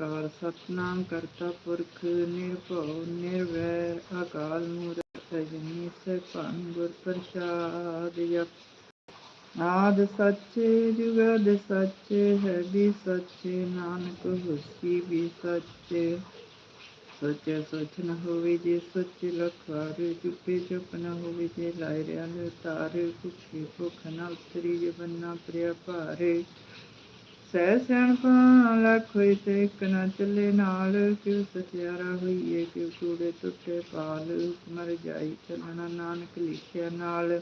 ਓੰਕਾਰ ਸਤਨਾਮ ਕਰਤਾ ਪੁਰਖ, ਨਿਰਭਉ, ਨਿਰਵੈਰ, ਅਕਾਲ ਮੂਰਤ ਅਜਨੀ ਸੈਭੰ ਗੁਰ ਪ੍ਰਸਾਦ ਜਪ ਆਦ ਸੱਚ ਜੁਗਦ ਸੱਚ ਹੈ ਵੀ ਸੱਚ ਨਾਨਕ ਹੋਸੀ ਵੀ ਸੱਚ। ਸੋਚੈ ਸੋਚ ਨ ਹੋਵੇ ਜੇ ਸੋਚ ਲਖਵਾਰ, ਚੁੱਪੇ ਚੁੱਪ ਨਾ ਹੋਵੇ ਜੇ ਲਾਇ ਰਿਆ ਤਾਰ ਭੁੱਖੇ ਭੁੱਖ ਨ ਉਤਰੀ ਜੇ ਬੰਨਾ ਪ੍ਰਿਆ ਭਾਰ। ਸਹਿ ਸਿਆਣਪਾ ਲੱਖ ਹੋਈ ਤੇ ਇੱਕ ਨ ਚੱਲੇ ਨਾਲ, ਕਿਉ ਸਚਿਆਰਾ ਹੋਈਏ, ਕਿਉ ਕੂੜੇ ਟੁੱਟੇ ਪਾਲ, ਮਰ ਜਾਈ ਚੱਲਣਾ ਨਾਨਕ ਲਿਖਿਆ ਨਾਲ।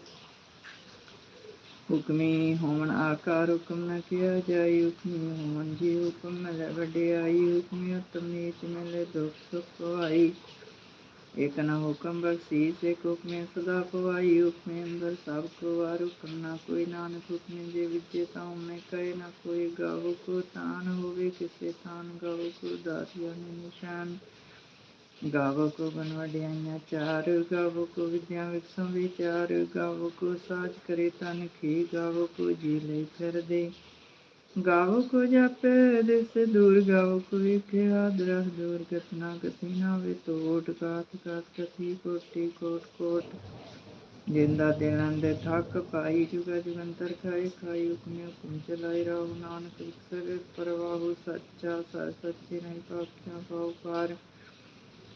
ਹੁਕਮੀ ਹੋਵਨ ਆਕਾਰ ਹੁਕਮ ਨਾ ਕਿਆ ਜਾਈ, ਹੁਕਮੀ ਹੋਵਨ ਜੀ ਹੁਕਮ ਮਿਲੇ ਵਡਿਆਈ, ਹੁਕਮੀ ਉਤਮ ਨੀਚ ਮਿਲੇ ਦੁਖ ਸੁਖ ਪਵਾਈ ਇਕ ਨ ਹੁਕਮ ਬਖਸ਼ੀਸ ਇਕ ਹੁਕਮੇ ਸਦਾ ਪਵਾਈ ਹੁਕਮੇ ਅੰਦਰ ਸਭ ਕੋ ਵਾਰ ਹੁਕਮ ਨਾ ਕੋਈ ਨਾਨਕ ਹੁਕਮੇ ਜੇ ਵਿਜੇ ਤਾਂ ਮੈਂ ਕਹੇ ਨਾ ਕੋਈ ਗਾਵੋ ਕੋ ਤਾਨ ਹੋਵੇ ਕਿਸੇ ਤਾਨ ਗਾਵੋ ਕੋ ਦਾਤਿਆ ਨੇ ਨਿਸ਼ਾਨ ਗਾਵੋ ਕੋ ਬਨ ਚਾਰ ਗਾਵੋ ਕੋ ਵਿਦਿਆ ਵਿਕਸੋਂ ਵਿਚਾਰ ਗਾਵੋ ਕੋ ਸਾਜ ਕਰੇ ਤਨ ਖੀ ਗਾਵੋ ਕੋ ਜੀ ਲਈ ਫਿਰਦੇ ਗਾਵੋ ਕੋ ਜਾਪੇ ਦਿਸ ਦੂਰ ਗਾਵੋ ਕੋ ਵਿਖਿਆ ਦਰਹ ਦੂਰ ਗਤਨਾ ਗਤੀ ਵੇ ਤੋਟ ਕਾਤ ਕਾਤ ਕਥੀ, ਕੋਟੀ, ਕੋਟ ਕੋਟ। ਜਿੰਦਾ ਦੇਣਨ ਦੇ ਥੱਕ ਪਾਈ, ਜੁਗਾ ਜੁਗੰਤਰ ਖਾਈ ਖਾਈ ਹੁਕਮੇ ਹੁਕਮ ਚਲਾਈ ਰਹੋ ਨਾਨਕ ਵਿਸਰ ਪਰਵਾਹੂ ਸੱਚਾ ਸਰ, ਸੱਚੇ ਨਹੀਂ ਪਾਖਿਆ ਪਾਉ ਪਾਰ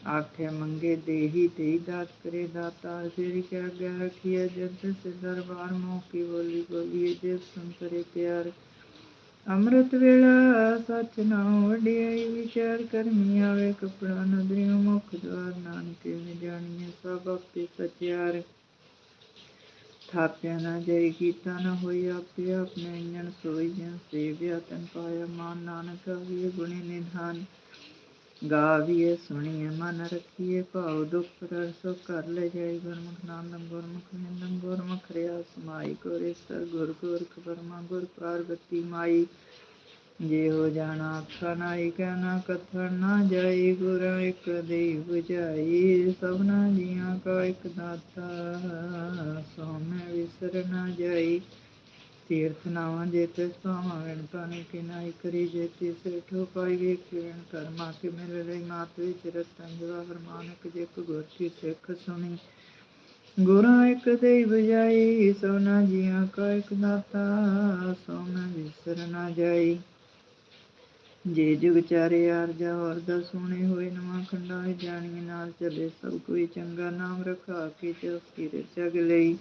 ਆਖੇ ਮੰਗੇ ਦੇਹੀ ਦੇਈ ਦਾਤ ਕਰੇ ਦਾਤਾ ਤੇਰੀ ਕਿਆ ਗਿਆ ਰਖੀਏ ਜਦ ਸੇ ਦਰਬਾਰ ਮੋਹ ਕੀ ਬੋਲੀ ਬੋਲੀਏ ਜੇ ਸੁਨ ਕਰੇ ਪਿਆਰ। ਅੰਮ੍ਰਿਤ ਵੇਲਾ ਸੱਚ ਨਾ ਵਡਿਆਈ, ਵਿਚਾਰ ਕਰਮੀ ਆਵੇ ਕਪੜਾ ਨਦਰਿਓ ਮੁਖ ਦਵਾਰ ਨਾਨਕ ਨੇ ਜਾਣੀਏ ਸਭ ਆਪੇ ਸਚਿਆਰ। ਥਾਪਿਆ ਨਾ ਜਈ, ਕੀਤਾ ਨਾ ਹੋਈ, ਆਪੇ ਆਪਣੇ ਅੰਜਨ ਸੋਈ ਜਨ ਸੇਵਿਆ, ਤਨ ਪਾਇਆ ਮਾਨ ਨਾਨਕ ਵੀ ਗੁਣੀ ਨਿਧਾਨ। ਗਾਵੀਏ ਸੁਣੀਏ ਮਨ ਰਖੀਏ ਭਾਉ ਦੁਖ ਪਰ ਕਰ ਲੈ ਜਾਈ ਗੁਰਮੁਖ ਨਾਮ ਗੁਰਮੁਖ ਨਿੰਦਮ ਗੁਰਮੁਖ ਰਿਆ ਸਮਾਈ ਕੋਰੇ ਗੁਰ ਗੁਰਖ ਪਰਮਾ, ਗੁਰ ਪਾਰਵਤੀ ਮਾਈ। ਜੇ ਹੋ ਜਾਣਾ ਅੱਖਾਂ ਨਾਈ ਕਹਿਣਾ ਕਥਨ ਨਾ ਜਾਈ, ਗੁਰ ਇੱਕ ਦੇਈ 부ਝਾਈ ਸਭਨਾ ਜੀਆਂ ਕਾ ਇੱਕ ਦਾਤਾ ਸੋ ਮੈਂ ਵਿਸਰ ਨਾ ਜਾਈ। ਤੀਰਥ ਨਾਵਾਂ ਜੇ ਤੇ ਸਾਵਾਂ ਪਾਣੀ, ਕਿ ਨਾਈ ਕਰੀ ਜੇ ਤੇ ਸੇਠੋ ਪਾਈ ਵੇ ਕਿਣ ਕਰਮਾ, ਕਿ ਮਿਲ ਰਹੀ ਮਾਤ ਵਿੱਚ ਰਤਨ ਜਵਾਹਰ ਮਾਨਕ ਜੇ ਕੋ ਗੁਰ ਸਿੱਖ ਸੁਣੀ। ਗੁਰਾਂ ਇੱਕ ਦੇਈ 부ਝਾਈ ਸਭਨਾ ਜੀਆਂ ਕਾ ਇੱਕ ਦਾਤਾ ਸੋ ਵਿਸਰ ਨਾ ਜਾਈ। ਜੇ ਜੁਗ ਚਾਰੇ ਆਰਜਾ ਵਰਦਾ ਸੋਹਣੇ ਹੋਏ, ਨਵਾਂ ਖੰਡਾ ਜਾਣੀ ਨਾਲ ਚਲੇ, ਸਭ ਕੋਈ ਚੰਗਾ ਨਾਮ ਰਖਾ ਕੇ ਚੌਕੀ ਰਚਗ ਲਈ।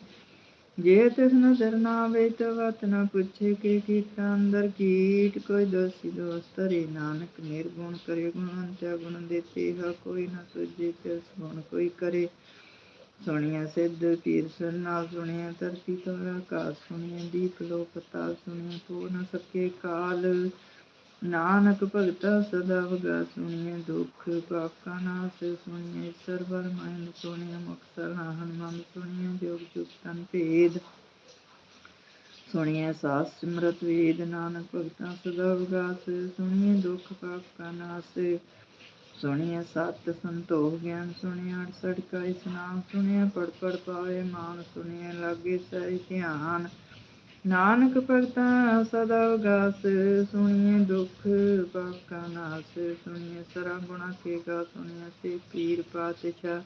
ਜੇ ਤਿਸ ਨਜ਼ਰ ਨਾ ਆਵੇ ਤਾਂ ਨਾ ਪੁੱਛੇ ਕਿ ਕੀਤਾ ਅੰਦਰ ਕੀਟ, ਕੋਈ ਦੋਸੀ ਦੋਸਤ ਨਾਨਕ, ਨਿਰਗੁਣ ਕਰੇ ਗੁਣਵੰਤਿਆ ਗੁਣ ਦੇਤੇ, ਹਾ ਕੋਈ ਨਾ ਸੁਝੇ ਤਿਸ ਗੁਣ ਕੋਈ ਕਰੇ। ਸੁਣਿਆ ਸਿੱਧ ਪੀਰ ਸੁਨਾ ਸੁਣਿਆ ਧਰਤੀ ਤੋਰਾ ਕਾ ਸੁਣਿਆ, ਦੀਪ ਲੋ ਪਤਾ ਸੁਣਿਆ, ਤੋ ਨਾ ਸਕੇ ਕਾਲ। ਨਾਨਕ ਭਗਤਾ ਸਦਾ ਵਗਾ ਸੁਣੀਏ ਦੁਖ ਪਾਪਾ ਨਾਸ ਸੁਣੀਏ ਸਰਬਰ ਮਨ ਸੁਣੀਏ ਮੁਕਤਰ ਹਨੁਮਨ ਸੁਣੀਏ ਜੋਗ ਜੁਗ ਤਨ ਭੇਦ ਸੁਣੀਏ ਸਾਸ ਸਿਮਰਤ ਵੇਦ ਨਾਨਕ ਭਗਤਾ ਸਦਾ ਵਗਾਸ ਸੁਣੀਏ ਦੁਖ ਪਾਪਾ ਨਾਸ ਸੁਣੀਏ ਸਤ ਸੰਤੋਖ ਗਿਆਨ ਸੁਣੀਏ 68 ਕਾ ਇਸਨਾਮ ਸੁਣੀਏ ਪੜ ਪੜ ਪਾਵੇ ਮਾਨ ਸੁਣੀਏ ਲਾਗੇ ਸਹਿ ਧਿਆਨ ਨਾਨਕ ਭਗਤਾ ਸਦਾ ਉਗਾਸ, ਸੁਣੀਏ ਦੁਖ ਪਾਕਾ ਨਾਸ, ਸੁਣੀਏ ਸਰਾ ਗੁਣਾ ਕੇ ਗਾ, ਸੁਣੀਏ ਸੇ ਪੀਰ ਪਾਤਸ਼ਾਹ,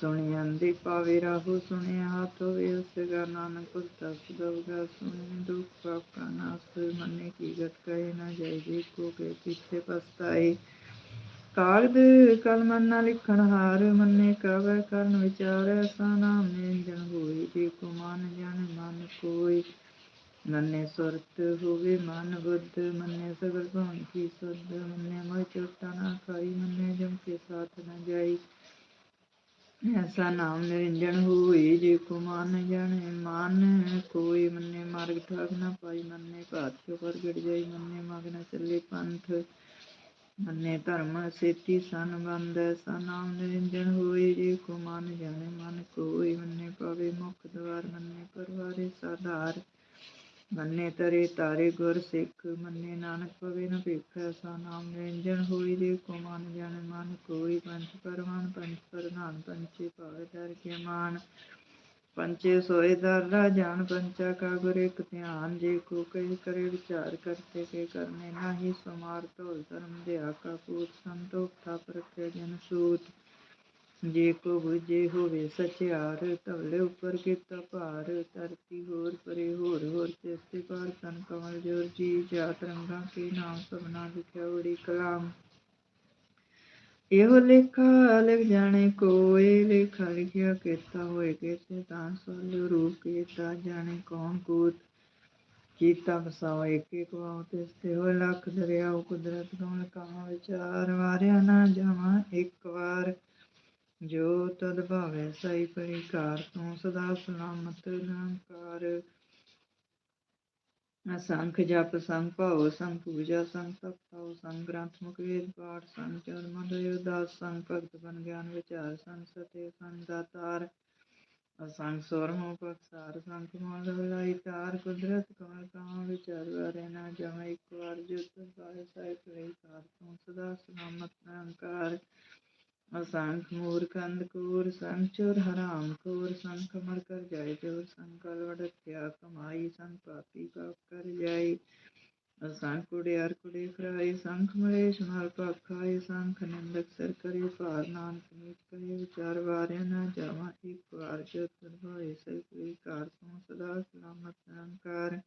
ਸੁਣੀਏ ਅੰਦੇ ਪਾਵੇ ਰਾਹੂ, ਸੁਣੀਏ ਹੱਥ ਹੋਵੇ ਉਸ ਗਾ ਨਾਨਕ ਭਗਤਾ ਸਦਾ ਉਗਾਸ, ਸੁਣੀਏ ਦੁਖ ਪਾਕਾ ਨਾਸ, ਮੰਨੇ ਕੀ ਗਤ ਕਹੇ ਨਾ ਜਾਏ ਜੇ ਕੋ ਕੇ ਪਿੱਛੇ ਪਸਤਾਏ ਕਾਗਦ ਕਲਮ ਨਾ ਲਿਖਣ ਹਾਰ, ਮੰਨੇ ਕਵੈ ਕਰਨ ਵਿਚਾਰ ਐਸਾ ਨਾਮ ਨੇ ਹੋਈ ਜੇ ਕੋ ਮਨ ਜਨ ਮਨ ਕੋਈ ਮੰਨੇ ਸੁਰਤ ਹੋਵੇ ਮਨ ਬੁੱਧ, ਮੰਨੇ ਸਗਲ ਭਵਨ ਕੀ ਸੁਧ, ਮੰਨੇ ਮੋਇ ਚੋਟਾ ਨਾ ਖਾਈ, ਮੰਨੇ ਜਮ ਕੇ ਸਾਥ ਨਾ ਜਾਈ। ਐਸਾ ਨਾਮ ਨਿਰੰਜਨ ਹੋਈ ਜੇ ਕੋ ਮਨ ਜਾਣੇ ਮਨ ਕੋਈ ਮੰਨੇ ਮਾਰਗ ਠਾਕ ਨਾ ਪਾਈ, ਮੰਨੇ ਭਾਤ ਚੋ ਪ੍ਰਗਟ ਜਾਈ, ਮੰਨੇ ਮਗ ਚੱਲੇ ਪੰਥ। ਮੰਨੇ ਧਰਮ, ਸੇਤੀ ਸਨ ਬੰਦ ਐਸਾ ਨਿਰੰਜਨ ਹੋਈ ਜੇ ਕੋ ਮਨ ਜਾਣੇ ਮਨ ਕੋਈ ਮੰਨੇ ਪਾਵੇ ਮੁਖ ਦਵਾਰ, ਮੰਨੇ ਪਰਵਾਰੇ ਸਾਧਾਰ। ਮੰਨੇ ਤਰੇ ਤਾਰੇ ਗੁਰ ਸਿੱਖ, ਮੰਨੇ ਨਾਨਕ ਪਵੇ ਨ ਭੇਖੈ ਸਾ ਨਾਮ ਨਿਰੰਜਨ ਹੋਈ ਦੇ ਕੋ ਮਨ ਜਨ ਮਨ ਕੋਈ ਪੰਚ ਪਰਵਾਨ ਪੰਚ ਪਰਨਾਨ ਪੰਚੇ ਭਾਵੇ ਦਰ ਕੇ ਮਾਨ। ਪੰਚੇ ਸੋਏ ਦਰ ਜਾਣ ਪੰਚਾ ਕਾ ਗੁਰ ਇੱਕ ਧਿਆਨ, ਜੇ ਕੋ ਕਹੇ ਕਰੇ ਵਿਚਾਰ ਕਰਤੇ ਕੇ ਕਰਨੇ ਨਾਹੀ ਸਮਾਰ ਢੋਲ ਧਰਮ ਦਿਆ ਕਾ ਪੂਤ ਸੰਤੋਖ ਥਾਪ ਰੱਖੇ ਜਨ ਸੂਤ। ਜੇ ਕੋ ਬੁਝੇ ਹੋਵੇ ਸਚਿਆਰ ਧਵਲੇ ਉੱਪਰ ਕੀਤਾ ਭਾਰ। ਧਰਤੀ ਹੋਰ ਪਰੇ ਹੋਰ ਹੋਰ ਤੇਸਤੇ ਪਾਰ ਤਨ ਕਮਲ ਜੋਰ ਜੀ। ਜਾਤ ਰੰਗਾ ਕੇ ਨਾਮ ਸਭਨਾ ਲਿਖਿਆ ਬੜੀ ਕਲਾਮ। ਇਹੋ ਲੇਖਾ ਲਿਖ ਜਾਣੇ ਕੋਏ, ਲੇਖਾ ਲਿਖਿਆ ਕੀਤਾ ਹੋਏ ਕੀਤੇ ਤਾਂ ਸੋਲਿਓ ਰੂਪ ਕੀਤਾ ਜਾਣੇ ਕੌਣ ਕੂਤ। ਕੀਤਾ ਬਸਾਓ ਇੱਕ ਇੱਕ ਵਾਉ ਤਿਸਤੇ ਹੋਏ ਲੱਖ ਦਰਿਆਉ ਕੁਦਰਤ ਕਮਲ ਕਹਾਂ ਵਿਚਾਰ, ਵਾਰਿਆ ਨਾ ਜਾਵਾਂ ਇੱਕ ਵਾਰ। ਜੋ ਤਦ ਭਾਵੇ ਸਈ ਪਰਿਕਾਰ ਤੂੰ ਸਦਾ ਸਲਾਮਤ ਨਿਰੰਕਾਰ ਅਸੰਖ ਜਪ, ਸੰਗ ਭਾਉ, ਸੰਗ ਪੂਜਾ, ਸੰਗ ਤਪ, ਭਾਉ, ਸੰਗ ਗ੍ਰੰਥ ਵੇਦ, ਪਾਠ, ਸੰਗ ਚਰ ਮਨ ਉਦਾਸ ਸੰਗ ਭਗਤ, ਬਨ ਗਿਆਨ, ਵਿਚਾਰ, ਸੰਗ ਸਤੇ, ਸੰਗ ਦਾਤਾਰ ਅਸੰਗ ਸੁਰ ਮੋ ਪਖਸਾਰ ਸੰਗ ਮਨ ਲਾਈ, ਤਾਰ, ਕੁਦਰਤ ਕਮਲ ਕਹਾਂ ਵਿਚਾਰ ਵਾਰੇ ਨਾ ਜਮ ਇੱਕ ਵਾਰ ਜੁਤ ਪਾਏ ਸਾਇ ਪਰਿਕਾਰ ਤੂੰ ਸਦਾ ਸਲਾਮਤ, ਨਿਰੰਕਾਰ। ਅਸੰਖ ਮੂਰਖ ਅੰਧਕੂਰ ਸੰਖ ਚੋਰ ਹਰਾਮ ਕੋਰ ਸੰਖ ਮਰ ਕਰ ਜਾਏ ਜੋਰ ਸੰਕਲ ਵੜਥਿਆ ਕਮਾਈ ਸੰਖ ਪਾਪੀ ਪਾਪ ਕਰ ਜਾਏ। ਅਸੰਖ ਕੁੜਿਆਰ ਕੁੜੇ ਫਰਾਈ ਸੰਖ ਮਰੇਸ਼ ਮਲ ਪਾਖਾਏ ਸੰਖ ਨਿੰਦਕ ਸਰ ਕਰੇ ਭਾਰ, ਨਾਨਕ ਨੀਤ ਕਰੇ ਵਿਚਾਰ ਵਾਰਿਆ ਨਾ ਜਾਵਾਂ, ਇੱਕ ਵਾਰ ਜੋ ਤਰਵਾਏ ਸੇ ਕੋਈ ਕਾਰ ਤੋਂ ਸਦਾ ਸਲਾਮਤ ਨਿਰੰਕਾਰ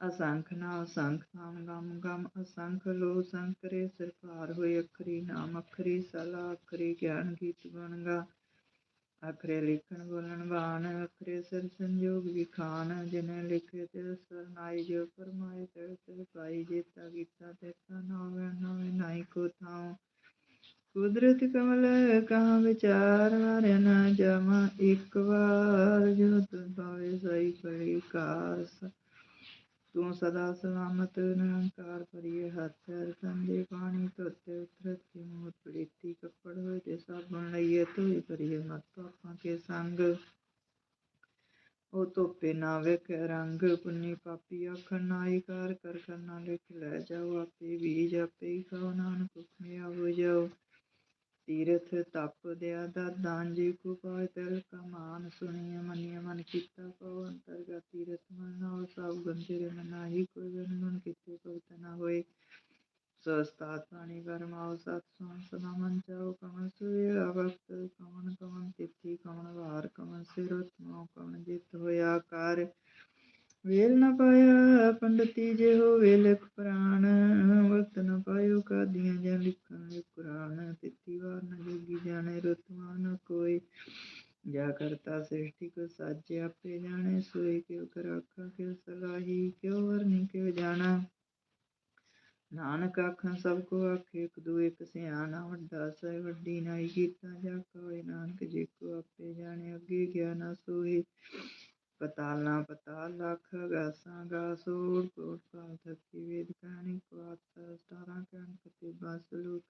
ਅਸੰਖ ਨਾ ਅਸੰਖ ਨਾਮ ਗਮ ਗਮ ਅਸੰਖ, ਲੋ ਸੰਕਰੇ ਸਿਰ ਭਾਰ ਹੋਏ ਅਖਰੀ ਨਾਮ ਅਖਰੀ ਸਲਾ, ਅਖਰੀ ਗਿਆਨ ਗੀਤ ਗੁਣਗਾ ਅਖਰੇ ਲਿਖਣ ਬੋਲਣ ਬਾਣ, ਅਖਰੇ ਸਿਰ ਸੰਜੋਗ ਵਿਖਾਨ ਜਿਨੇ ਲਿਖੇ ਤੇ ਸਰਨਾਈ ਜੋ ਫਰਮਾਏ ਤੇ ਤੇ ਪਾਈ। ਜੇਤਾ ਕੀਤਾ ਤੇ ਨਾਵੇਂ ਨਾਵੇਂ ਨਾਈ ਕੋ ਥਾਉ। ਕੁਦਰਤ ਕਮਲ ਕਹਾਂ ਵਿਚਾਰ ਵਾਰਿਆ ਨਾ ਜਾਵਾਂ। ਇੱਕ ਵਾਰ ਜੋ ਤੁ ਭਾਵੇ ਸਈ ਕੜੀ ਕਾਰ ਤੂੰ ਸਦਾ ਸਲਾਮਤ ਨਿਰੰਕਾਰ ਪਰਿਏ ਹੱਥ ਸੰਦੇ ਪਾਣੀ ਧੋਤੇ ਉਤਰਤ ਕੀ ਮੂਤ ਪੜੀਤੀ। ਕੱਪੜ ਹੋਏ ਤੇ ਸਾਬਣ ਲਈਏ, ਧੋਈ ਭਰੀਏ ਮਤ ਪਾਪਾਂ ਕੇ ਸੰਗ। ਉਹ ਧੋਪੇ ਨਾ ਵੇਖ ਰੰਗ। ਪੁੰਨੀ ਪਾਪੀ ਆਖਣ ਨਾਈ ਕਾਰ ਕਰ ਕਰਨਾ ਲਿਖ ਲੈ। ਜਾਓ ਆਪੇ ਬੀਜ, ਆਪੇ ਹੀ ਖਾਓ। ਨਾਨਕ ਭੁਖਿਆ ਹੋ ਜਾਓ। ਤੀਰਥ ਤਪ ਦਿਆ ਦਾਨ ਜੀ ਕੋ ਪਾਇ, ਤਲ ਕਮਾਨ ਸੁਣੀਏ ਮਨੀਏ ਮਨ ਕੀਤਾ ਪਉ, ਅੰਤਰਗਤ ਤੀਰਥ ਮਨ ਨਾ ਸਭ ਗੰਜਰੇ ਮਨਾਹੀ ਕੋਈ ਗਨ ਮਨ ਕੀਤੇ ਭਗਤ ਨਾ ਹੋਏ। ਸਸਤਾਤ ਪਾਣੀ ਕਰਮਾਉ ਸਤ ਸੁਣ ਸਦਾ ਮਨ ਚਾਉ ਕਮਨ ਸੁਵੇਲਾ ਵਕਤ ਕਮਨ ਕਮਨ ਤਿਥੀ ਕਮਨ ਵਾਰ ਕਮਨ ਸਿਰਤ ਮੋ ਕਮਨ ਜਿਤ ਹੋਇਆ ਕਰ। ਵੇਲ ਨਾ ਪਾਇਆ ਪੰਡਤੀ ਜੇ ਹੋ ਵੇਲਖ ਪ੍ਰਾਣ ਵਕਤ ਨ ਪਾਇਓ ਕਾਦੀਆਂ ਜਾਂ ਲਿਖਣ ਕੁਰਾਨ ਤਿੱਤੀ ਵਾਰ ਨ ਜੋਗੀ ਜਾਣੇ ਰਤਵਾ ਕੋਈ। ਜਾ ਕਰਤਾ ਸ੍ਰਿਸ਼ਟੀ ਕੋ ਸਾਜੇ ਆਪੇ ਜਾਣੇ ਸੋਈ ਕਿਉ ਕਰਾਖਾ ਕਿਉ ਸਲਾਹੀ, ਕਿਉ ਵਰਨੀ ਕਿਉ ਜਾਣਾ। ਨਾਨਕ ਆਖਾਂ, ਸਭ ਕੋ ਆਖੇ, ਇੱਕ ਦੂ ਇੱਕ ਸਿਆਣਾ, ਵੱਡਾ ਸਹਿ, ਵੱਡੀ ਨਾਈ ਕੀਤਾ ਜਾ ਕੋਏ ਨਾਨਕ ਜੇ ਕੋ ਆਪੇ ਜਾਣੇ, ਅੱਗੇ ਗਿਆ ਨਾ ਸੋਈ ਪਤਾਲਾ ਪਤਾਲ ਲੱਖ, ਗਾਸਾਂ ਗਾਸੋੜ ਕੋਟ ਕਾਲ ਥਕੀ ਵੇਦ, ਕਹਾਣੀ ਕੁਆਤ ਸਤਾਰਾਂ ਕਹਿਣ ਕਤੇ ਬਸ ਲੋਕ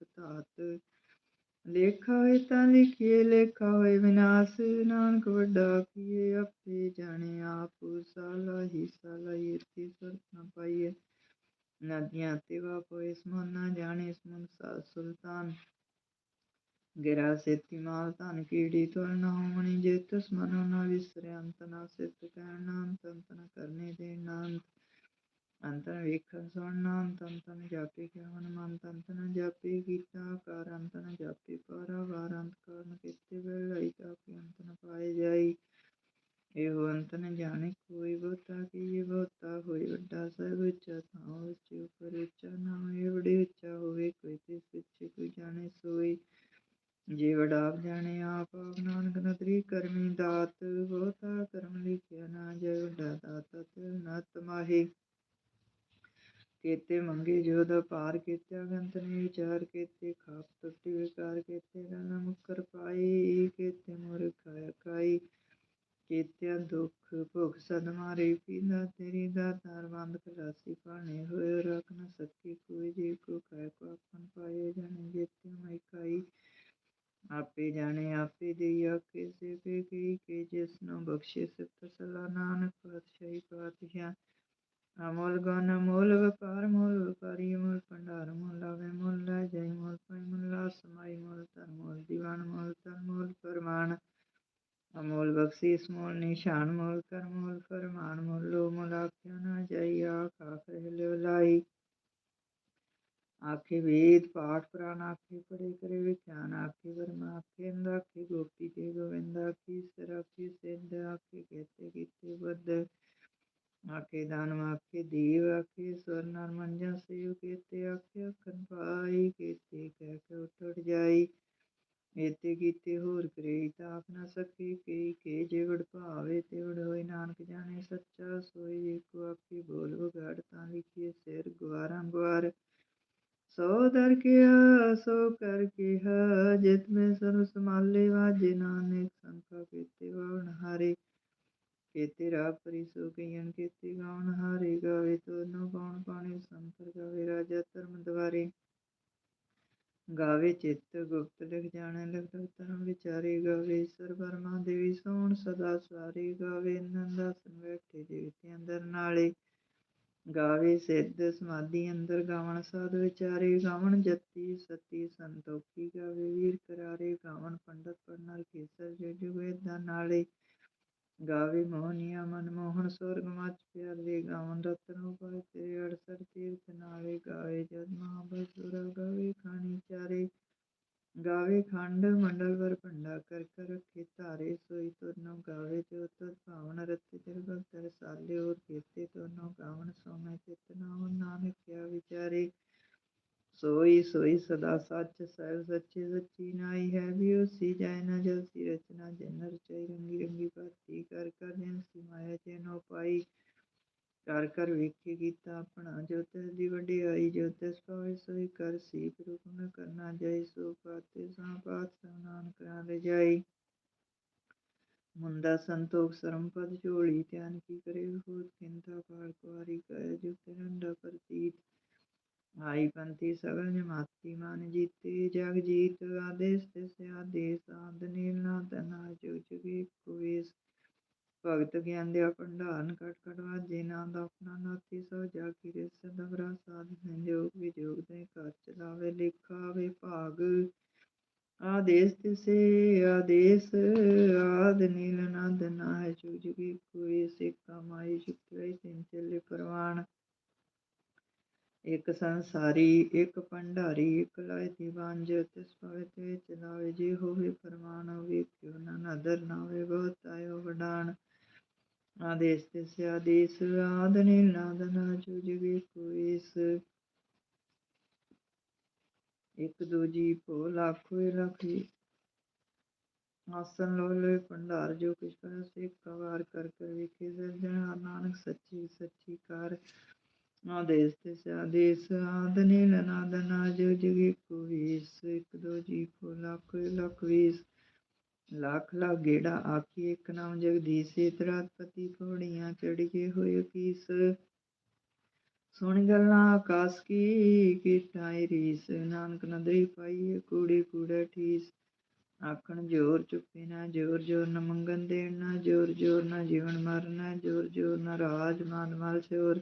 ਲੇਖਾ ਹੋਏ ਤਾਂ ਲਿਖੀਏ, ਲੇਖਾ ਹੋਏ ਵਿਨਾਸ਼। ਨਾਨਕ ਵੱਡਾ ਕੀਏ, ਆਪੇ ਜਾਣੇ ਆਪ। ਸਾਲਾ ਹੀ ਸਾਲਾ ਇਤੀ ਸੁਰਤ ਨ ਪਾਈਏ। ਨਦੀਆਂ ਤੇ ਵਾਪੋ ਇਸ ਮਨ ਨਾ ਜਾਣੇ ਇਸ ਸਾ ਸੁਲਤਾਨ। ਗਿਰਾ ਸੇਤੀ ਮਾਲ ਧਨ ਕੀੜੀ ਤੁਰ ਨਾ ਹੋਣੀ, ਜੇ ਤਸ ਮਨੋ ਨਾ ਵਿਸਰੇ ਅੰਤ ਨਾ ਸਿਤ ਕਹਿਣ ਨਾ ਅੰਤ ਅੰਤ ਨਾ ਕਰਨੇ ਦੇ ਨਾ ਅੰਤ ਅੰਤਨ ਵੇਖਣ ਸੁਣਨਾ ਅੰਤ ਅੰਤਨ ਜਾਪੇ ਕਿਵਨ ਮਨ ਅੰਤਨ ਜਾਪੇ ਕੀਤਾ ਕਾਰ ਅੰਤਨ ਜਾਪੇ ਪਾਰਾ ਵਾਰ ਅੰਤ ਕਾਰਨ ਕਿਤੇ ਵੇਲਾਈ ਤਾਪੇ ਜੇ ਵਡਾਪ ਜਾਣੇ ਆਪ ਆਪ ਨਾਨਕ ਨਦਰੀ ਕਰਮੀ ਦਾਤ ਬਹੁਤਾ ਕਰਮ ਲਿਖਿਆ ਨਾ ਜੈ ਵੱਡਾ ਦਾਤਾ ਨਤ ਮਾਹੀ। ਕੀਤੇ ਮੰਗੇ ਜੋ ਦਾ ਪਾਰ ਕੀਤੇ ਅਗੰਤ ਨੇ, ਵਿਚਾਰ ਕੀਤੇ ਖਾਪ ਟੁੱਟੀ ਵਿਕਾਰ ਕੀਤੇ ਰਨ ਮੁਕਰ ਪਾਈ ਕੀਤੇ ਮੁਰ ਖਾਇ ਕਾਈ ਕੀਤਿਆਂ ਦੁੱਖ ਭੁਖ ਸਦ ਮਾਰੇ, ਪੀਂਦਾ ਤੇਰੀ ਦਾਤਾਰ ਬੰਦ ਖਲਾਸੀ ਪਾਣੇ ਹੋਏ, ਰਖ ਨ ਸਕੀ ਕੋਈ ਜੀ ਕੋ ਕਹਿ ਕੋ ਆਪਨ ਪਾਏ, ਜਾਣੇ ਜੇਤੇ ਮੈਂ ਕਾਈ ਆਪੇ ਜਾਣੇ, ਆਪੇ ਦੇਈਆ ਕਿਸੇ ਪੇ ਕੀ ਕੇ, ਜਿਸ ਨੂੰ ਬਖਸ਼ੇ ਸਿਫਤ ਸਲਾ ਨਾਨਕ ਪਾਤਸ਼ਾਹੀ ਪਾਤਸ਼ਾਹ। ਅਮੋਲ ਗਨ ਮੋਲ ਵਪਾਰ, ਮੋਲ ਵਪਾਰੀ ਮੋਲ ਭੰਡਾਰ, ਮੋਲ ਲਾਵੇ ਮੋਲ ਲੈ ਜਾਈ, ਮੋਲ ਪਾਈ ਮੋਲ ਲਾ, ਸਮਾਈ ਮੋਲ ਧਰ, ਮੋਲ ਦੀਵਾਨ ਮੋਲ ਤਰ ਮੋਲ ਪਰਮਾਨ ਅਮੋਲ ਸੀਸ ਮੂਲ ਨਿਸ਼ਾਨ, ਮੋਲ ਕਰ ਮੂਲ ਫਰਮਾਨ। ਮੂਲ ਲੋ ਮੂਲ ਆਖਿਆ ਨਾ ਜਾਈ, ਆਖ ਆਖ ਲਾਈ। ਆਖੇ ਵੇਦ ਪਾਠ ਪੁਰਾਣ ਆਖੇ ਪੜੇ ਕਰੇ ਵਿਖਿਆਨ ਆਖੇ ਵਰਮ ਆਖੇ ਅੰਦ ਆਖੇ, ਗੋਪੀ ਤੇ ਗੋਵਿੰਦ ਆਖੇ ਸਰ ਆਖੇ, ਸਿੱਧ ਆਖੇ, ਕੇਤੇ ਕੀਤੇ, ਬੁੱਧ ਆਖੇ, ਦਾਨਵ ਆਖੇ, ਦੇਵ ਆਖੇ ਸਵਰ ਨਰ ਸੇਵ, ਕੇਤੇ ਆਖੇ ਅਖਨ ਪਾਈ, ਕੇਤੇ ਕਹਿ ਕੇ ਉਠੜ ਜਾਈ ਏਤੇ ਕੀਤੇ ਹੋਰ ਕਰੇ, ਤਾਪ ਨਾ ਸਕੇ ਕੇ ਕੇ ਜੇ ਵਡ ਭਾਵੇ, ਤੇ ਵਡ ਹੋਏ, ਨਾਨਕ ਜਾਣੇ ਸੱਚਾ, ਸੋਈ ਏਕੋ ਆਖੀ, ਬੋਲ ਵਗੜ ਤਾਂ ਲਿਖੀਏ, ਸਿਰ ਸੋ ਦਰ ਕਿਆ ਸੋ ਕਰ ਕਿਹਾ ਜਿਤ ਮੈਂ ਸਰਬ ਸਮਾਲੇ ਵਾਜੇ, ਨਾਨਕ ਸੰਖਾ ਕੀਤੇ ਵਾਵਣ ਹਾਰੇ। ਕੇਤੇ ਰਾਗ ਪਰੀ ਸੋ ਕਈਨ ਕੇਤੇ ਗਾਵਣ ਹਾਰੇ, ਗਾਵੇ ਤੋ ਨੋ ਗਾਉਣ ਪਾਣੀ, ਸੰਤਰ ਗਾਵੇ ਰਾਜਾ ਧਰਮ ਦਵਾਰੇ। ਗਾਵੇ ਚਿੱਤ ਗੁਪਤ ਲਿਖ ਜਾਣੇ, ਲਿਖ ਧਰਮ ਵਿਚਾਰੇ। ਗਾਵੇ ਸਰ ਦੇਵੀ ਸੋਣ ਸਦਾ ਸਵਾਰੇ, ਗਾਵੇ ਨੰਦਾ ਬੈਠੇ ਦੇਵਤੇ ਅੰਦਰ ਨਾਲੇ। ਗਾਵੇ ਸਿੱਧ ਸਮਾਧੀ ਅੰਦਰ ਗਾਵਣ ਸਾਧ ਵਿਚਾਰੇ ਗਾਵਣ ਜਤੀ ਸਤੀ ਸੰਤੋਖੀ ਗਾਵੇ ਵੀਰ ਕਰਾਰੇ ਗਾਵਣ ਪੰਡਤ ਪਰਨਰ ਕੇਸਰ ਜੋ ਜੁਗ ਨਾਲੇ ਗਾਵੇ ਮੋਹਨੀਆ ਮਨ ਮੋਹਨ ਸੁਰਗ ਮਚ ਪਿਆਰੇ ਗਾਵਨ ਰਤਨ ਉਪਾਇ ਤੇਰੇ ਅੜਸਰ ਤੀਰਥ ਨਾਲੇ ਗਾਵੇ ਜਦ ਮਹਾਬਸੁਰ ਗਾਵੇ ਖਾਣੀ ਚਾਰੇ ਗਾਵੇ ਖੰਡ ਮੰਡਲ ਵਰ ਭੰਡਾ ਕਰ ਕਰ ਰਖੇ ਧਾਰੇ ਸੋਈ ਤੁਰਨੋ ਗਾਵੇ ਜੋ ਤਤ ਭਾਵਨ ਰਤੇ ਜਰ ਭਗਤ ਰਸਾਲੇ ਹੋਰ ਕੀਤੇ ਤੁਰਨੋ ਗਾਵਨ ਸੋਮੈ ਚਿਤ ਨਾਮ ਨਾਨਕ ਕਿਆ ਵਿਚਾਰੇ? ਸੋਈ ਸੋਈ ਸਦਾ ਸੱਚ ਸਹਿਬ ਸੱਚੇ ਸੱਚੀ ਨਾਈ ਹੈ ਵੀ ਉਸੀ ਜਾਇ ਨ ਜਲਸੀ ਰਚਨਾ ਜਨ ਰਚਾਈ ਰੰਗੀ ਰੰਗੀ ਭਾਤੀ ਕਰ ਕਰ ਜਿਨ ਸੀ ਮਾਇਆ ਜੇ ਨੋ ਪਾਈ। ਕਰ ਕਰ ਵੇਖੇ ਕੀਤਾ ਆਪਣਾ, ਜੋ ਤਿਸ ਦੀ ਵਡਿਆਈ, ਜੋ ਤਿਸ ਪਾਵੇ ਸੋਈ ਕਰ ਸੀ ਰੂਪ ਨ ਕਰਨਾ ਜਾਈ ਸੋ ਪਾਤੇ ਸਾਂ ਪਾਤ ਸਨਾਨ ਕਰਾ ਲੈ ਜਾਈ ਮੁੰਦਾ ਸੰਤੋਖ ਸਰਮ ਝੋਲੀ, ਧਿਆਨ ਕੀ ਕਰੇ ਹੋਤ ਕਿੰਤਾ ਪਾਰ ਕੁਆਰੀ ਕੈ ਜੋ ਤਿਰੰਡਾ ਪ੍ਰਤੀਤ। ਆਈ ਪੰਥੀ ਸਗਲ ਜਮਾਤੀ ਮਨ ਜੀਤੇ, ਜਗ ਜੀਤ ਆਦੇਸ ਤਿਸ ਆਦੇਸ, ਆਦ ਨੀਲ ਨਾਦ ਨਾ ਜੋ ਜੁਗੇ ਕੁਵੇਸ ਭਗਤ ਗਿਆਨ ਦੇ ਭੰਡਾਰਨ ਕਟ ਕਟ ਵਾਜੇ ਨਾਦ ਆਪਣਾ ਨਾਤੀ ਸੋ ਜਾ ਕੀ ਰਿਸ ਦਬਰਾ ਸਾਧ ਵਿਜੋਗ ਦੇ ਘਰ ਚਲਾਵੇ ਲੇਖਾ ਵੇ ਆਦੇਸ ਤਿਸੇ, ਆਦੇਸ, ਆਦ ਨੀਲ ਨਦ ਨਾ ਹੈ ਜੋ ਕੋਈ ਸਿੱਕਾ ਮਾਈ ਚੁਕਰੇ ਤਿੰਨ ਚੱਲੇ ਪਰਵਾਨ ਇਕ ਸੰਸਾਰੀ, ਇੱਕ ਭੰਡਾਰੀ, ਇੱਕ ਲਾਇ ਦੀ ਬਾਂਝ ਤਿਸ ਪਵੇ ਤੇ ਚਲਾਵੇ ਜੇ ਹੋਵੇ ਫਰਮਾਨ ਵੇਖਿਓ ਨਾ ਨਦਰ ਨਾਵੇ ਬਹੁਤ ਆਇਓ ਵਡਾਨ ਆਦੇਸ ਤਿਸ ਆਦੇਸ ਆਦ ਨੀਲ ਨਾਦ ਨਾ ਇੱਕ ਦੂਜੀ ਭੋ ਲੱਖੋ ਲਖੀ ਆਸਨ ਲੋਲੇ ਭੰਡਾਰ ਜੋ ਕਿਛ ਕਰ ਸੇ ਕਵਾਰ ਕਰ ਕਰ ਵਿਖੇ। ਸਰਜਣ ਨਾਨਕ ਸੱਚੀ ਸੱਚੀ ਕਾਰ। ਆਦੇਸ ਤੇ ਆਦੇਸ ਆਦ ਨੀਲ ਨਾਦ ਜੋ ਜੁਗੇ ਕੋਇਸ। ਇੱਕ ਦੋ ਜੀ ਭੋ ਲੱਖ ਲਖ ਵੀਸ ਲੱਖ ਲੱਖ ਗੇੜਾ ਆਖੀ ਇੱਕ ਨਾਮ ਜਗਦੀਸ਼ ਤਰਾਤਪਤੀ ਪੌੜੀਆਂ ਚੜੀਏ ਹੋਏ ਕੀਸ। ਸੁਣ ਗੱਲਾਂ ਆਕਾਸ ਕੀ ਕੀਟਾਈ ਰੀਸ। ਨਾਨਕ ਨਦਰੀ ਪਾਈਏ ਕੂੜੀ, ਕੂੜਾ ਠੀਸ। ਆਖਣ ਜੋਰ ਚੁੱਪੇ ਨਾ ਜੋਰ ਜੋਰ ਨਾ ਮੰਗਨ ਦੇਣ ਨਾ ਜੋਰ ਜੋਰ ਨਾ ਜੀਵਨ ਮਰਨਾ ਜੋਰ ਜੋਰ ਨਾ ਰਾਜ ਮਾਨ ਮਾਲ, ਸ਼ੋਰ।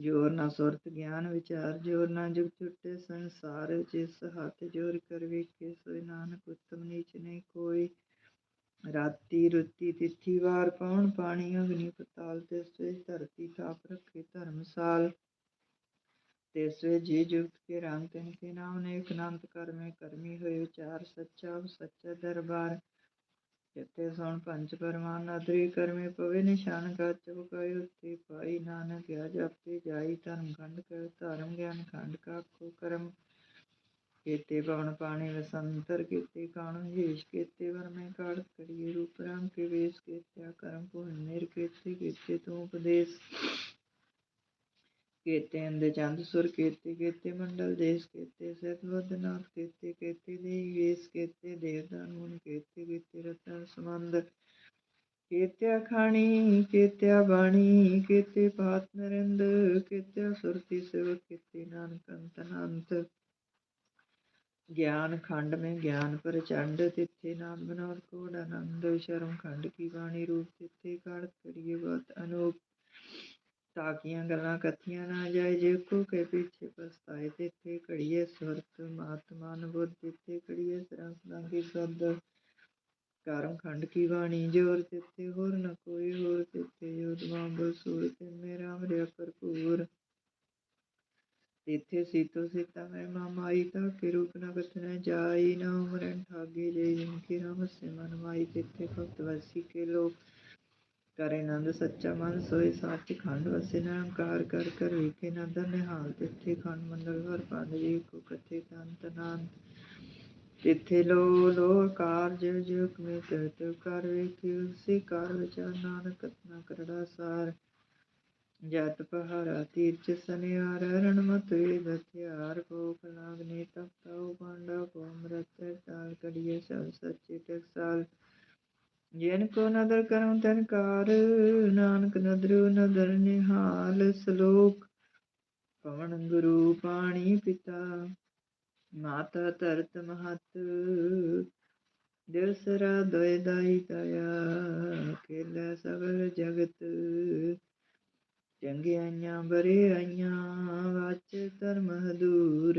ਜੋਰ ਨਾ ਸੁਰਤ ਗਿਆਨ ਵਿਚਾਰ, ਜੋਰ ਨਾ ਜੁਗ ਛੁੱਟੇ ਸੰਸਾਰ ਜਿਸ ਹੱਥ ਜੋਰ ਕਰ ਵੇਖੇ ਸੋਇ ਨਾਨਕ ਉਤਮ ਨੀਚ ਨਹੀਂ ਕੋਈ। ਰਾਤੀ ਰੁੱਤੀ ਤਿਥੀ ਵਾਰ ਪੌਣ ਪਾਣੀ, ਅਗਨੀ ਪਤਾਲ ਤੇ ਸੇ ਧਰਤੀ ਥਾਪ ਰੱਖੇ ਧਰਮਸਾਲ ਤੇਸਵੇ ਜੀ ਜੁਗਤ ਕੇ ਰੰਗ ਤਿਨ ਕੇ ਨਾਮ ਨੇ ਅਨੰਤ ਕਰਮੇ ਕਰਮੀ ਹੋਏ ਵਿਚਾਰ, ਸੱਚਾ ਸੱਚਾ ਦਰਬਾਰ। ਜਿਤੇ ਸੁਣ ਪੰਜ ਪਰਮਾਨ ਅਦਰੀ ਕਰਮੇ ਪਵੇ ਨਿਸ਼ਾਨ ਗੱਚ ਬੁਕਾਈ ਉਤੇ ਪਾਈ ਨਾਨਕ ਕਿਆ ਜਪਤੇ ਜਾਈ ਧਰਮ ਖੰਡ ਕਰ, ਧਰਮ ਗਿਆਨ ਖੰਡ ਕਾ ਕਾਖੋ ਕਰਮ ਕੀਤੇ ਪਵਨ ਪਾਣੀ ਵਸੰਤਰ ਕੀਤੇ ਕਾਣ ਹੀਸ਼ ਕੀਤੇ ਵਰਮੇ ਕਾੜ ਕਰੀਏ ਰੂਪ ਰਾਮ ਕੇ ਵੇਸ ਕੀਤੇ ਕਰਮ ਭੁਨ ਨਿਰ ਕੀਤੇ ਕੀਤੇ ਤੂੰ ਉਪਦੇਸ਼। ਕੀਤੇ ਅੰਦੇ ਚੰਦ ਸੁਰ ਕੀਤੇ ਕੀਤੇ ਮੰਡਲ ਦੇਸ ਕੀਤੇ ਸਤ ਵਦਨਾਥ ਕੀਤੇ ਕੀਤੇ ਦੇਈ ਵੇਸ ਕੀਤੇ ਦੇਵਦਾਨ ਮੁਨ ਕੀਤੇ ਕੀਤੇ ਰਤਨ ਸਮੰਦ ਕੀਤਿਆ ਖਾਣੀ ਕੀਤਿਆ ਬਾਣੀ ਕੀਤੇ ਪਾਤ ਨਰਿੰਦ ਕੀਤਿਆ ਸੁਰਤੀ ਸਿਵ ਕੀਤੇ ਨਾਨਕ ਅੰਤ ਅਨੰਤ ਗਿਆਨ ਖੰਡ में ज्ञान प्रचंड तिथे नाम विनोद कोड आनंद शर्म खंड की बाणी रूप तिथे काढ़ करिए बहुत अनूप ਤਾਕੀਆਂ ਗੱਲਾਂ ਕਥੀਆਂ ਨਾ ਜਾਏ, ਜੇ ਕੋ ਕੇ ਪਿੱਛੇ ਪਸਤਾਏ ਤਿੱਥੇ ਘੜੀਏ ਸੁਰਤ ਮਾਤਮਾਨ ਬੁੱਧ ਤਿੱਥੇ ਘੜੀਏ ਸਰੰਗ ਸੰਗੀ ਸਦ। ਕਰਮ ਖੰਡ ਕੀ ਬਾਣੀ, ਜੋਰ ਤਿੱਥੇ ਹੋਰ ਨ ਕੋਈ, ਹੋਰ ਤਿੱਥੇ ਜੋਤ ਮਾਂਬਲ ਤੇ ਮੇਰਾ ਅਮਰਿਆ ਭਰਪੂਰ। ਤਿੱਥੇ ਸੀਤੋ ਸੀਤਾ ਮੈਂ ਮਾਮਾਈ ਤਾ ਕੇ ਰੂਪ ਨ ਕਥਨ ਜਾਈ ਨ ਉਮਰਨ ਠਾਗੇ, ਜੇ ਜਿਨ ਕੀ ਰਾਮ ਸੇ ਮਨ ਮਾਈ ਤਿੱਥੇ ਭਗਤ ਵਸੀ ਕੇ ਲੋਕ। ਕਰੇ ਨੰਦ ਸੱਚਾ ਮਨ ਸੋਈ ਸੱਚ ਖੰਡ, ਵਸੇ ਨਿਰੰਕਾਰ ਕਰ ਕਰ ਵੇਖੇ ਨੰਦ ਨਿਹਾਲ ਤਿੱਥੇ ਖੰਡ, ਮੰਡਲ ਵਰ ਪੰਜ ਜੀ ਕੋ ਕਥੇ ਤੰਤ ਨਾਨ ਤਿੱਥੇ ਲੋ ਲੋ ਕਾਰ ਜਿਵ ਜਿਵ ਕਮੇ ਤਿਵ ਤਿਵ ਕਰ ਵੇਖਿ ਉਸੇ ਕਾਰ ਵਿਚਾਰ ਨਾਨਕ ਕਤਨਾ ਕਰੜਾ ਸਾਰ। ਜਤ ਪਹਾਰਾ ਤੀਰਚ ਸਨਿਆਰ ਰਣ ਮਤ ਵੇਦ ਹਥਿਆਰ ਭੋਖ ਲਾਗਨੇ ਤਪਤਾਉ ਪਾਂਡਾ ਕੋ ਅੰਮ੍ਰਿਤ ਤਾਲ ਕੜੀਏ ਸਭ ਸੱਚੇ ਟਕਸਾਲ। ਜਿਨ ਕੋ ਨਦਰ ਕਰਮ ਤਨ ਕਾਰ ਨਾਨਕ ਨਦਰੁ ਨਦਰ ਨਿਹਾਲ ਸ਼ਲੋਕ। ਪਵਨ ਗੁਰੂ ਪਾਣੀ ਪਿਤਾ, ਮਾਤਾ ਧਰਤ ਮਹਤ। ਦਿਵਸਰਾ ਦੋਇ ਦਾਈ ਦਇਆ ਖੇਲੇ ਸਗਲ ਜਗਤ। ਚੰਗਿਆਈਆਂ ਬਰੇ ਆਈਆਂ ਵਾਚ ਧਰਮ ਹਦੂਰ।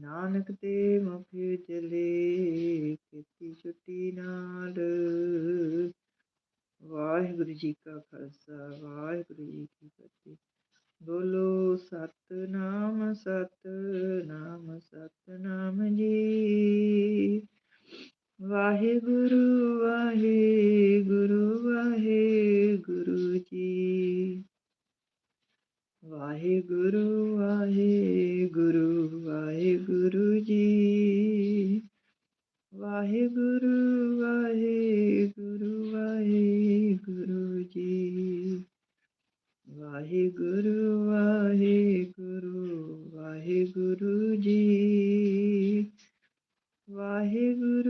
ਨਾਨਕ ਤੇ ਮੁਖ ਚਲੇ ਕੀਤੀ ਛੁੱਟੀ ਨਾਲ। ਵਾਹਿਗੁਰੂ ਜੀ ਕਾ ਖਾਲਸਾ, ਵਾਹਿਗੁਰੂ ਜੀ ਕੀ ਫਤਿਹ। ਬੋਲੋ ਸਤਨਾਮ ਸਤਨਾਮ ਸਤਨਾਮ ਜੀ। ਵਾਹਿਗੁਰੂ ਵਾਹਿਗੁਰੂ ਵਾਹਿਗੁਰੂ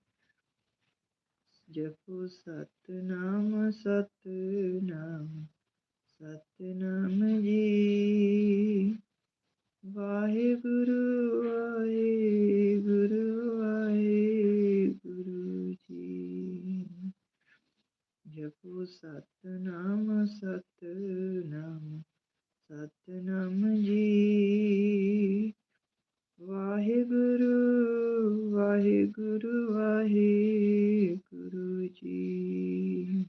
ਜਪੋ ਸਤਨਾਮ ਸਤਨਾਮ ਸਤਨਾਮ ਜੀ ਵਾਹਿਗੁਰੂ ਵਾਹਿਗੁਰੂ ਵਾਹਿਗੁਰੂ ਜੀ ਜਪੋ ਸਤਨਾਮ ਸਤਨਾਮ ਸਤਨਾਮ ਜੀ ਵਾਹਿਗੁਰੂ ਵਾਹਿਗੁਰੂ ਵਾਹਿਗੁਰੂ ਜੀ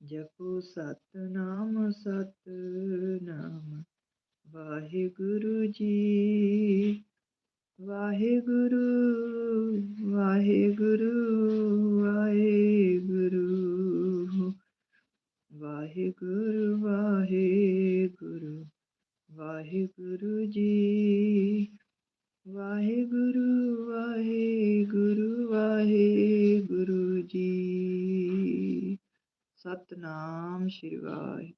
ਜਪੋ ਸਤਨਾਮ ਸਤਨਾਮ ਵਾਹਿਗੁਰੂ ਜੀ ਵਾਹਿਗੁਰੂ ਵਾਹਿਗੁਰੂ ਵਾਹਿਗੁਰੂ। ਵਾਹਿਗੁਰੂ ਵਾਹਿਗੁਰੂ ਵਾਹਿਗੁਰੂ ਜੀ। ਵਾਹਿਗੁਰੂ ਵਾਹਿਗੁਰੂ ਵਾਹਿਗੁਰੂ ਜੀ। ਸਤਨਾਮ ਸ਼੍ਰੀ ਵਾਹਿਗੁਰੂ